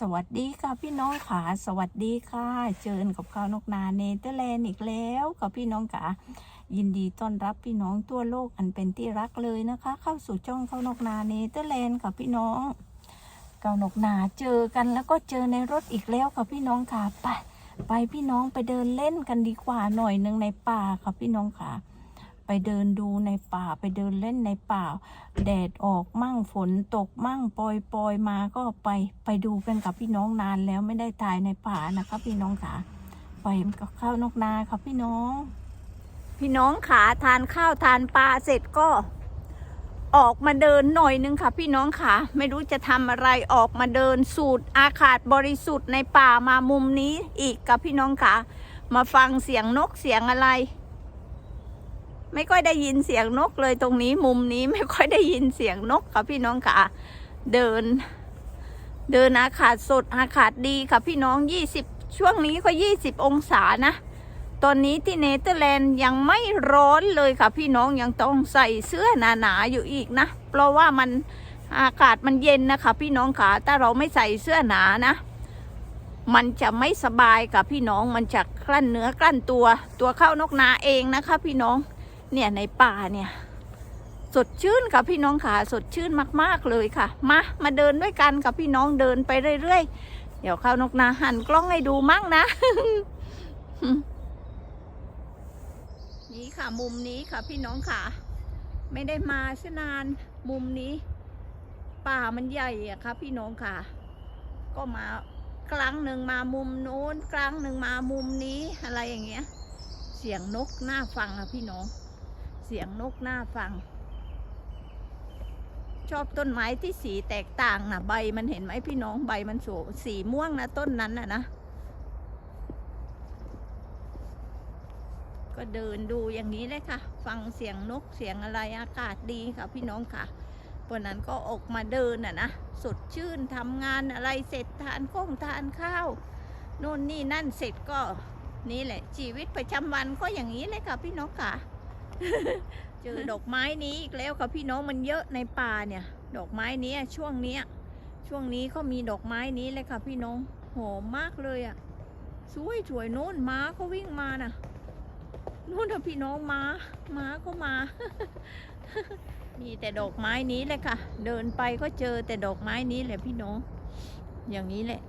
สวัสดีค่ะพี่น้องค่ะสวัสดีค่ะเจอกับข้าวนกนาเนเธอร์แลนด์อีกแล้วค่ะพี่น้องค่ะยินดีต้อนรับพี่น้องทั่วโลกอันเป็นที่รักเลยนะคะ เข้าสู่ช่องข้าวนกนาเนเธอร์แลนด์ค่ะพี่น้องข้าวนกนาเจอกันแล้วก็เจอในรถอีกแล้วค่ะพี่น้องค่ะไปไปพี่น้องไปเดินเล่นกันดีกว่าหน่อยหนึ่งในป่าค่ะพี่น้องค่ะ ไปเดินดูในป่าไปเดินเล่นในป่า แดดออกมั่งฝนตกมั่งปลอยปอยมาก็ไปไปดูกันกับพี่น้องนานแล้วไม่ได้ถ่ายในป่านะคะพี่น้องขาไปกับข้าวนกนาค่ะพี่น้อง พี่น้องขาทานข้าวทานปลาเสร็จก็ ออกมาเดินหน่อยนึงค่ะ พี่น้องขาไม่รู้จะทำอะไรออกมาเดินสูดอากาศบริสุทธิ์ในป่ามามุมนี้อีกกับพี่น้องขามาฟังเสียงนกเสียงอะไร ไม่ค่อยได้ยินเสียงนกเลยตรงนี้มุมนี้ไม่ค่อยได้ยินเสียงนกค่ะพี่น้องค่ะ เดิน เดินอากาศสดอากาศดีค่ะพี่น้องยี่สิบช่วงนี้ก็ยี่สิบองศานะตอนนี้ที่เนเธอร์แลนด์ยังไม่ร้อนเลยค่ะพี่น้องยังต้องใส่เสื้อหนาๆอยู่อีกนะ เพราะว่ามันอากาศมันเย็นนะคะ พี่น้องค่ะถ้าเราไม่ใส่เสื้อหนานะ มันจะไม่สบายกับพี่น้องมันจะกลั้นเนื้อกลั้นตัวตัวเข้านกนาเองนะคะ พี่น้อง เนี่ยในป่าเนี่ย สดชื่นค่ะพี่น้องค่ะ สดชื่นมาก ๆเลยค่ะ มามาเดินด้วยกันกับพี่น้องเดินไปเรื่อยๆ เดี๋ยวข้าวนกนาหันกล้องให้ดูมั่งนะ นี่ค่ะมุมนี้ค่ะพี่น้องค่ะ ไม่ได้มาชนานมุมนี้ ป่ามันใหญ่อะค่ะพี่น้องค่ะ ก็มาครั้งหนึ่งมามุมโน้นครั้งหนึ่งมามุมนี้อะไรอย่างเงี้ย เสียงนกน่าฟังอะพี่น้อง เสียงนกหน่าฟัง ชอบต้นไม้ที่สีแตกต่างนะใบมันเห็นไหมพี่น้องใบมันสวยสีม่วงนะต้นนั้นนะนะ ก็เดินดูอย่างนี้เลยค่ะ ฟังเสียงนกเสียงอะไรอากาศดีค่ะพี่น้องค่ะวันนั้นก็ออกมาเดินอะนะสดชื่นทำงานอะไรเสร็จทานข้องทานข้าวโน่นนี่นั่นเสร็จก็นี่แหละ ชีวิตประจำวันก็อย่างนี้เลยค่ะพี่น้องค่ะ เจอดอกไม้นี้อีกแล้วค่ะพี่น้องมันเยอะในป่าเนี่ย ดอกไม้นี้ช่วงนี้ช่วงนี้ก็มีดอกไม้นี้เลยค่ะพี่น้องหอมมากเลยอะ่ะสวยสวยโน่นม้าก็วิ่งมาน่ะนู่นน่ะพี่น้องม้าม้าก็มา มีแต่ดอกไม้นี้เลยค่ะ เดินไปก็เจอแต่ดอกไม้นี้แหละพี่น้อง อย่างนี้แหละ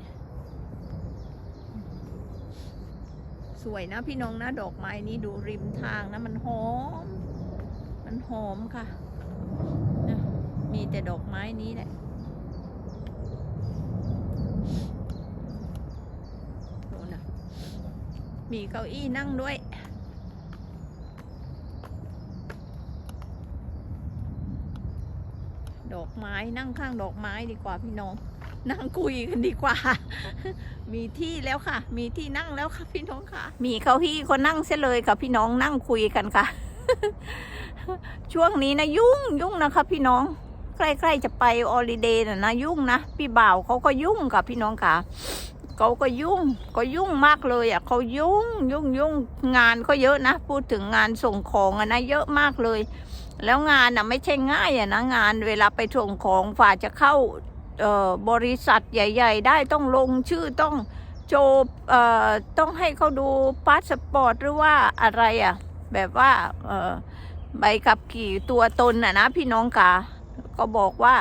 สวยนะพี่น้องนะดอกไม้นี้ดูริมทางนะมันหอม มันหอมค่ะนะมีแต่ดอกไม้นี้แหละดูนะมีเก้าอี้นั่งด้วยดอกไม้นั่งข้างดอกไม้ดีกว่าพี่น้อง นั่งคุยกันดีกว่า มีที่แล้วค่ะ มีที่นั่งแล้วค่ะพี่น้องค่ะ มีเก้าอี้ก็นั่งเสียเลยค่ะพี่น้องนั่งคุยกันค่ะ ช่วงนี้นะยุ่งยุ่งนะคะ พี่น้อง ใกล้ๆจะไปออลิเดย์นะนะยุ่งนะพี่บ่าวเขาก็ยุ่งกับพี่น้องค่ะเขาก็ยุ่งก็ยุ่งมากเลยอะเขายุ่งยุ่งยุ่งงานเขาเยอะนะ พูดถึงงานส่งของอะนะเยอะมากเลย แล้วงานอะไม่ใช่ง่ายอะนะงานเวลาไปส่งของฝ่าจะเข้า บริษัทใหญ่ ๆ ได้ต้องลงชื่อต้องโจต้องให้เขาดูพาสปอร์ตหรือว่าอะไรอะ แบบว่าใบขับขี่ตัวตนน่ะนะพี่น้องกาก็บอกว่า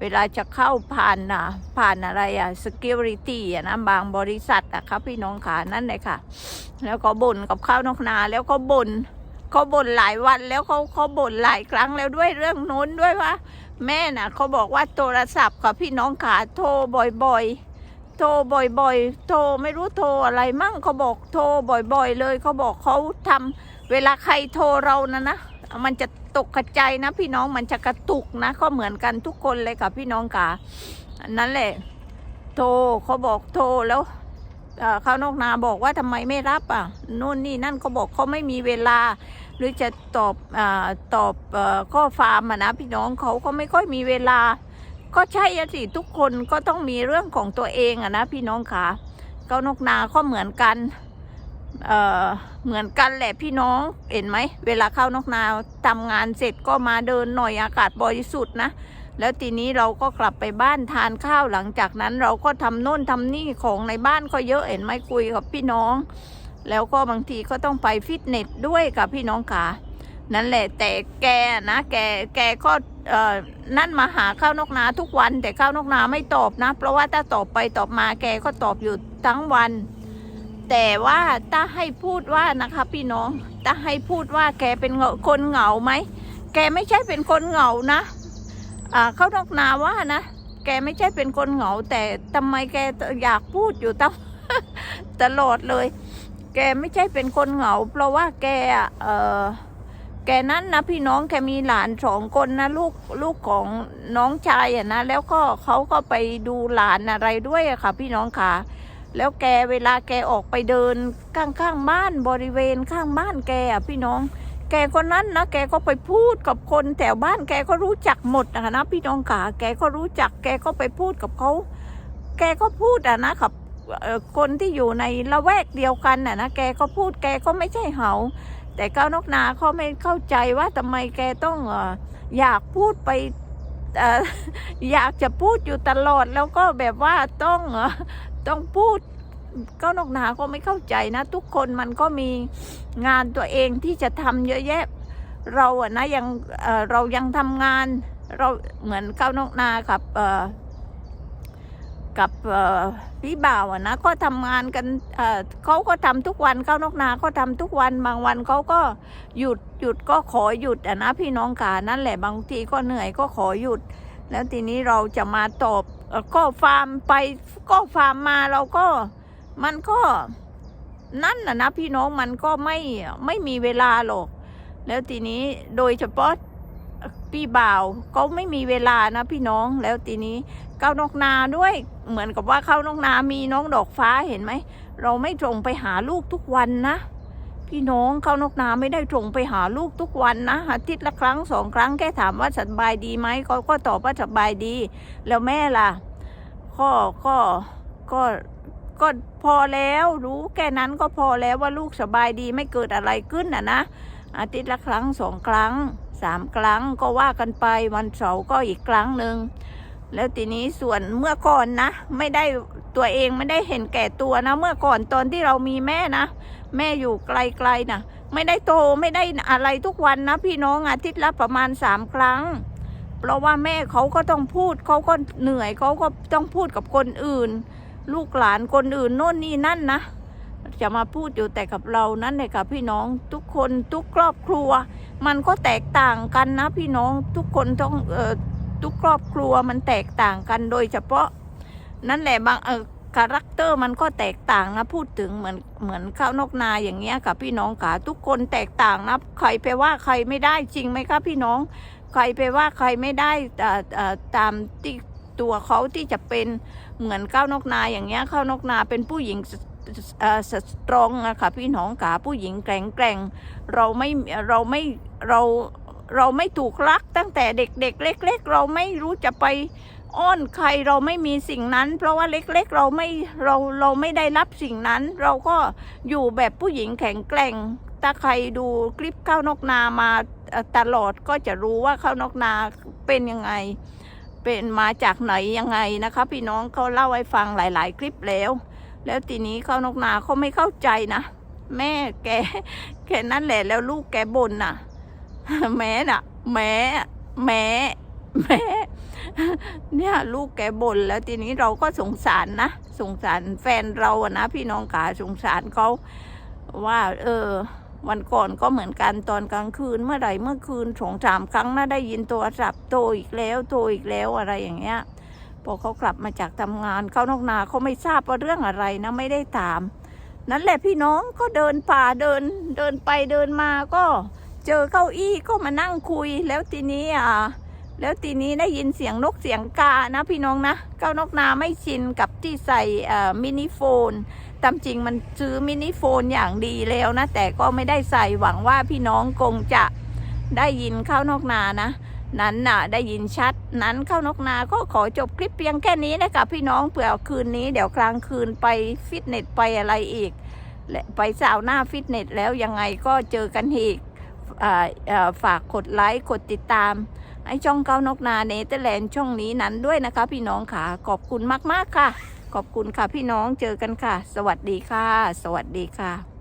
เวลาจะเข้าผ่านน่ะผ่านอะไรอะ security อะนะบางบริษัทอะครับพี่น้องขานั่นเลยค่ะ แล้วก็บ่นกับข้าวนอกนาแล้วก็บ่น เขาบ่นหลายวันแล้วเขาเขาบ่นหลายครั้งแล้วด้วยเรื่องโน้นด้วยว่า แม่น่ะเขาบอกว่าโทรศัพท์กับพี่น้องขาโทรบ่อยๆ โทรบ่อยๆ โทรไม่รู้โทรอะไรมั่งเขาบอกโทรบ่อย ๆ เลยเขาบอกเขาทำเวลาใครโทรเรานะนะมันจะตกกระจายนะ พี่น้องมันจะกระตุกนะก็เหมือนกันทุกคนเลยค่ะพี่น้องค่ะอันนั่นแหละ โทรเขาบอกโทรแล้วเขาวนอกนาบอกว่าทำไมไม่รับอะนู่นนี่นั่นเขาบอกเขาไม่มีเวลา หรือจะตอบอตอบอข้อฟาร์มนะพี่น้องเขาก็ไม่ค่อยมีเวลา ก็ใช่สิทุกคนก็ต้องมีเรื่องของตัวเองอะนะพี่น้องค่ะเขานกนาก็เหมือนกันเเหมือนกันแหละพี่น้องเห็นไหมเวลาเข้านกนาทำงานเสร็จก็มาเดินหน่อยอากาศบริสุทธิ์นะแล้วทีนี้เราก็กลับไปบ้านทานข้าวหลังจากนั้น เราก็ทำโน่นทำนี่ของในบ้านก็เยอะเห็นไหมคุยกับพี่น้อง แล้วก็บางทีก็ต้องไปฟิตเนสด้วยกับพี่น้องขานั่นแหละแต่แกนะแกแกก็นั่นมาหาข้าวนกนาทุกวัน แต่ข้าวนกนาไม่ตอบนะ เพราะว่าถ้าตอบไปตอบมาแกก็ตอบอยู่ทั้งวัน แต่ว่าถ้าให้พูดว่านะคะพี่น้องถ้าให้พูดว่าแกเป็นคนเหงาไหมแกไม่ใช่เป็นคนเหงานะอ่าเขานกนาว่านะ แกไม่ใช่เป็นคนเหงา แต่ทำไมแกอยากพูดอยู่ตั้งตลอดเลย แกไม่ใช่เป็นคนเหงา เพราะว่าแกอะเออแกนั้นนะพี่น้องแกมีหลานสองคนนะลูกลูกของน้องชายอะนะแล้วก็เขาก็ไปดูหลานอะไรด้วยอะค่ะ พี่น้องค่ะ แล้วแกเวลาแกออกไปเดินข้างๆบ้านบริเวณข้างบ้านแกอะพี่น้อง แกคนนั้นนะแกก็ไปพูดกับคนแถวบ้านแกก็รู้จักหมดนะคะนะพี่น้องขาแกก็รู้จัก แกก็ไปพูดกับเขาแกก็พูดอะนะกับ คนที่อยู่ในละแวกเดียวกันอะนะแกก็พูดแกก็ไม่ใช่เหาแต่ก้าวนกนาเขาไม่เข้าใจว่าทำไมแกต้องอยากพูดไปอยากจะพูดอยู่ตลอดแล้วก็แบบว่าต้องต้องพูดก้าวนกนาก็ไม่เข้าใจนะ ทุกคนมันก็มีงานตัวเองที่จะทำเยอะแยะ เราอะนะยังเรายังทำงานเราเหมือนก้าวนกนากับ กับพี่บ่าวอะนะก็ทำงานกันเขาก็ทำทุกวันก้าวนกนาก็ทำทุกวันบางวันเขาก็หยุดหยุดก็ขอหยุดอะนะพี่น้องกานั่นแหละบางทีก็เหนื่อยก็ขอหยุด แล้วทีนี้เราจะมาตอบก็ฟาร์มไปก็ฟาร์มมาเราก็มันก็นั่นน่ะนะพี่น้องมันก็ไม่ไม่มีเวลาหรอก แล้วทีนี้โดยเฉพาะ พี่บ่าวก็ไม่มีเวลานะพี่น้องแล้วทีนี้เก้านกนาด้วย เหมือนกับว่าเข้านกนามีน้องดอกฟ้าเห็นไหม เราไม่ตรงไปหาลูกทุกวันนะ พี่น้องเข้านกนาไม่ได้ตรงไปหาลูกทุกวันนะอาทิตย์ละครั้งสองครั้งแค่ถามว่าสบายดีไหมเขาก็ตอบว่าสบายดี แล้วแม่ล่ะก็ก็ก็ก็พอแล้วรู้แค่นั้นก็พอแล้วว่าลูกสบายดีไม่เกิดอะไรขึ้นน่ะนะอาทิตย์ละครั้งสองครั้ง สามครั้งก็ว่ากันไปวันเสาร์ก็อีกครั้งหนึ่งแล้วทีนี้ส่วนเมื่อก่อนนะ ไม่ได้ตัวเองไม่ได้เห็นแก่ตัวนะ เมื่อก่อนตอนที่เรามีแม่นะ แม่อยู่ไกลๆนะไม่ได้โตไม่ได้อะไรทุกวันนะ พี่น้องอาทิตย์ละประมาณสามครั้ง เพราะว่าแม่เขาก็ต้องพูดเขาก็เหนื่อยเขาก็ต้องพูดกับคนอื่น ลูกหลานคนอื่นโน่นนี่นั่นนะ จะมาพูดอยู่แต่กับเรานั่นเลยค่ะพี่น้องทุกคนทุกครอบครัว มันก็แตกต่างกันนะพี่น้องทุกคนต้องเอ่อทุกครอบครัวมันแตกต่างกันโดยเฉพาะ นั่นแหละบางเออคาแรคเตอร์มันก็แตกต่างนะพูดถึงเหมือนเหมือนข้าวนกนาอย่างเงี้ยค่ะพี่น้องค่ะทุกคนแตกต่างนะใครไปว่าใครไม่ได้จริงไหมคะพี่น้อง ใครไปว่าใครไม่ได้เอ่อเอ่อตามที่ตัวเขาที่จะเป็นเหมือนข้าวนกนาอย่างเงี้ยข้าวนกนาเป็นผู้หญิง สตรองอะค่ะพี่น้องขาผู้หญิงแกร่งแกร่งเราไม่เราไม่เราเราไม่ถูกรักตั้งแต่เด็กๆเล็กๆเราไม่รู้จะไปอ้อนใครเราไม่มีสิ่งนั้น เพราะว่าเล็กๆ เราไม่เราเราไม่ได้รับสิ่งนั้น เราก็อยู่แบบผู้หญิงแข็งแกร่งถ้าใครดูคลิปข้าวนกนามาตลอดก็จะรู้ว่าข้าวนกนาเป็นยังไง เป็นมาจากไหนยังไงนะคะ พี่น้องเขาเล่าให้ฟังหลาย ๆ คลิปแล้ว แล้วทีนี้เขานกนาเขาไม่เข้าใจนะแม่แกแค่นั้นแหละแล้วลูกแกบ่นน่ะ แม่น่ะ แม่แม่แม่เนี่ยลูกแกบ่นแล้วทีนี้เราก็สงสารนะสงสารแฟนเราอะนะพี่น้องขาสงสารเขาว่า เออ วันก่อนก็เหมือนกันตอนกลางคืนเมื่อไหร่เมื่อคืนสองสามครั้งนะได้ยินโทรศัพท์โทรอีกแล้วโทรอีกแล้วอะไรอย่างเงี้ย พอเขากลับมาจากทำงานเขานอกนาเขาไม่ทราบว่าเรื่องอะไรนะไม่ได้ถาม นั่นแหละพี่น้องก็เดินป่าเดินเดินไปเดินมาก็เจอเก้าอี้ก็มานั่งคุยแล้วทีนี้อ่าแล้วทีนี้ได้ยินเสียงนกเสียงกานะพี่น้องนะเก้านกนาไม่ชินกับที่ใส่เอ่อมินิโฟนตามจริงมันซื้อมินิโฟนอย่างดีแล้วนะแต่ก็ไม่ได้ใส่หวังว่าพี่น้องคงจะได้ยินข้าวนอกนานะ นั้นน่ะได้ยินชัดนั้นเข้านกนาก็ขอจบคลิปเพียงแค่นี้นะคะพี่น้องเผื่อคืนนี้เดี๋ยวกลางคืนไปฟิตเนสไปอะไรอีกและไปสาวหน้าฟิตเนสแล้วยังไงก็เจอกันอีกออฝากกดไลค์กดติดตามไอช่องเก้านกนาเนเธอร์แลนด์ช่องนี้นั้นด้วยนะคะ พี่น้องค่ะขอบคุณมากๆค่ะ ขอบคุณค่ะพี่น้องเจอกันค่ะ สวัสดีค่ะ สวัสดีค่ะ